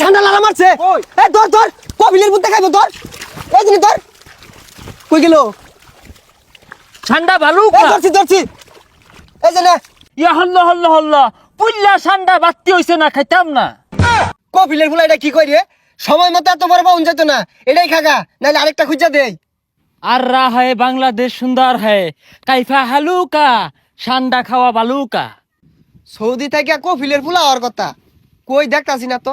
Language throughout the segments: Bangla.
ঠান্ডা লালা মারছে? এ ধর ধর কবিলের বুদ্ধে খাইবো ধর। এই ধর। কই গেল? বালুকা ধরছি ধরছি। এই যে ইয়া হল্ল হল্ল হল্ল। পুল্লা ঠান্ডা বাত্তি হইছে না খাইতাম না। কপিলের ফুলা এটা কি কই রে? সময় মতো এত বড় পাউন যেত না। এটাই খাগা নাহলে আরেকটা খুঁজা দেই। আর রা হয় বাংলাদেশ সুন্দর হয়। কাইফা হালুকা ঠান্ডা খাওয়া বালুকা। সৌদি থেকে কপিলের ফুলা হওয়ার কথা। কই দেখতাছি না তো।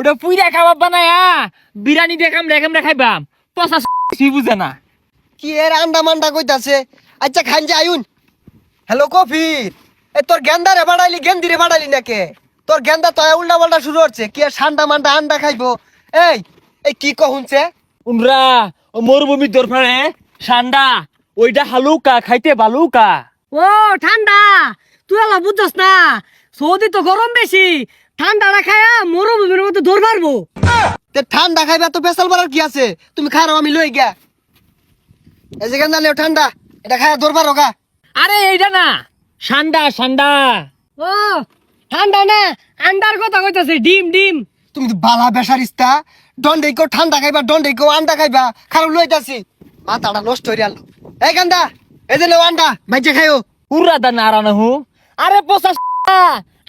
ওটা পুইরা খাবার বানায়া বিরিয়ানি দেখাম রেখাম রেখাইবাম পচা সি বুঝে না? কি এর আন্ডা মান্ডা কইতাছে? আচ্ছা খান যে আয়ুন হ্যালো কফি এ তোর গেন্দা রে বাড়াইলি গেন্দি রে বাড়াইলি নাকে? তোর গেন্দা তো উল্টা পাল্টা শুরু হচ্ছে। কি আর সান্ডা মান্ডা আন্ডা খাইবো? এই এই কি কহুনছে উমরা ও মরুভূমির দরফারে ঠান্ডা ওইটা হালুকা খাইতে বালুকা। ও ঠান্ডা। তুই আলা বুঝছস না? সৌদি তো গরম বেশি ঠান্ডা না খায়া মরুভূমির মধ্যে দৌড় মারবো। তে ঠান্ডা খাইবা তো পেশাল বাড়ার কি আছে? তুমি খারাপ আমি লই গিয়া। এই যে লেও ঠান্ডা এটা খায়া দরবার হোগা আরে এইটা না ঠান্ডা ঠান্ডা ও ঠান্ডা না আন্ডার কথা কইতাছে ডিম ডিম। তুমি তো বালা বেসারিস্তা দণ্ডে কেউ ঠান্ডা খাইবা দণ্ডে কেউ আন্ডা খাইবা খারাপ লইতাছি মাথাটা নষ্ট হয়ে গেল। এই গান্দা এই যে আন্ডা বাইচে খাইও। উড়া দা নারা না হু। আরে পচা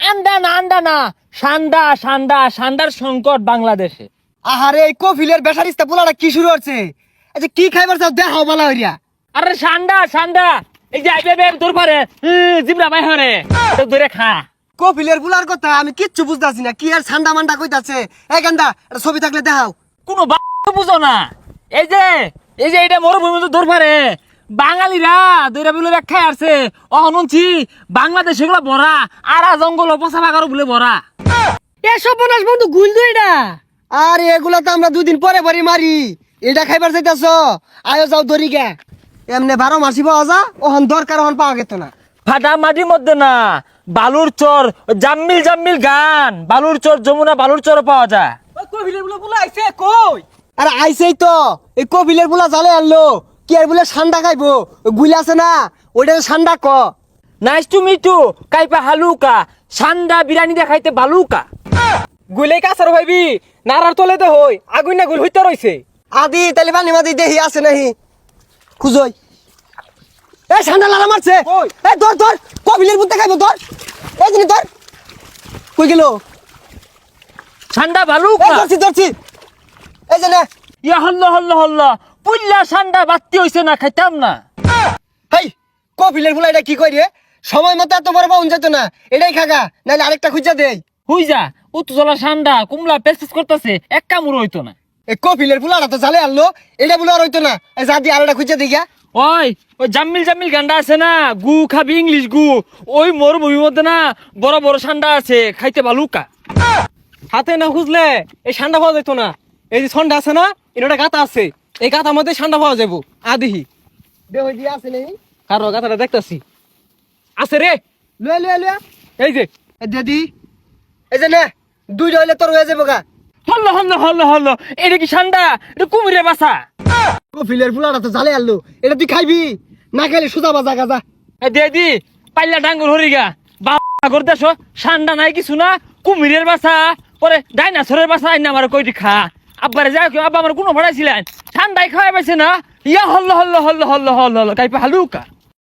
আন্দা না আন্দা না। সান্ডা সান্দা সান্দার সংকট বাংলাদেশে। আহারে এই কফিলের বেসারিস্তা পোলাটা কি শুরু হচ্ছে আচ্ছা কি খাইবার চাও দেখাও বালা হইয়া। আরে সান্ডা সান্ডা এই যে আইবে বে তোর পারে। জিবরা বাই হরে। তো ধরে খা। কফিলের পোলার কথা আমি কিচ্ছু বুঝতাছি না। কি আর সান্দা মান্ডা কইতাছে? এই গান্দা ছবি থাকলে দেখাও। কোনো বুঝো না। এই যে এই যে এটা মরুভূমি তো দূর পারে। বাঙালিরা দৈরা বিলে ব্যাখ্যায় আছে। অহনছি বাংলাদেশ এগুলো ভরা আরা জঙ্গল পচা বাগারও বলে ভরা। এ সর্বনাশ বন্ধু গুল দুই এটা। আরে এগুলা তো আমরা দুদিন পরে পরে মারি। এটা খাইবার চাইতাছ আয়ো যাও দরি গে। এমনি বারো মাসি পাওয়া যা ওহন দরকার ওহন পাওয়া গেত না। ফাটা মাটির মধ্যে না বালুর চর জাম্মিল জাম্মিল গান বালুর চর যমুনা বালুর চর পাওয়া যায়। কবিলের বলে বলে আইছে কই? আরে আইসেই তো। এই কপিলের বুলা জালে আনলো। কি আর বলে ঠান্ডা খাইবো? গুলি আছে না? ওইটা ঠান্ডা ক? নাইস টু মিট টু কাইপা হালুকা। সান্ডা বিরিয়ানি দেখাইতে বালুকা। গুলে কাছার ভাইবি? নারার তলে দে হই আগুন না গুল হইতে রইছে। আদি তাহলে পানি মাদি দেহি আছে নাহি। খুঁজই। এ ঠান্ডা লালা মারছে। এ ধর ধর কপিলের বুদ্ধে খাইবো ধর। এই জিনিস ধর। কই গেল? সান্ডা বালুকা। ধরছি ধরছি। এই যে না। ইয়া হল্ল হল্ল হল্ল। পুল্লা সান্ডা বাত্তি হইছে না খাইতাম না। হেই কপিলের ফুলা এটা কি কই রে? সময় মতো এত বড় পাউন যেত না। এটাই খাগা নাহলে আরেকটা খুঁজা দেই। উত্তজলা সান্ডা কুমলা পেসপেস করতেছে এক কামড় হইতো না। এই কপিলের ফুলাটা তো জালে আনলো। এটা বলে আর হইতো না। যা দিয়ে খুঁজা গা। ওই ওই জাম্মিল জাম্মিল গান্ডা আছে না? গু খাবি ইংলিশ গু। ওই মরুভূমির মধ্যে না বড় বড় সান্ডা আছে খাইতে বালুকা। হাতে না খুঁজলে এই ঠান্ডা পাওয়া যেত না। এই যে ঠান্ডা আছে না এটা গাতা আছে। এই গাতার মধ্যে ঠান্ডা পাওয়া যাব আদিহি। দেহ দিয়ে আছে নেই। কারও গাতাটা দেখতাছি। আছে রে। লয়ে লয়ে লয়ে। এই যে। দিদি। এই যে নে দুইটা হইলে তোর হয়ে যাব গা। হল্ল হল্ল হল্ল হল্ল। এটা কি সান্ডা? এটা কুমিরে বাসা কপিলের ফুলাটা তো জালে আনলো। এটা তুই খাইবি? না খাইলে সুজা বাজা গাজা। এ দে দি পাল্লা ডাঙ্গুর হরিগা বাগর দেশ সান্ডা নাই কিছু না কুমিরের বাসা পরে ডাইনাসরের বাসা আইনা আমার কইটি খা। আব্বারে যা কেউ আব্বা আমার কোনো ভাড়াইছিলেন ঠান্ডায় খাওয়াই পাইছে না। ইয়া হল্লো হল্লো হল্লো হল্লো হল্লো, হল্ল, কাইপা হালুকা।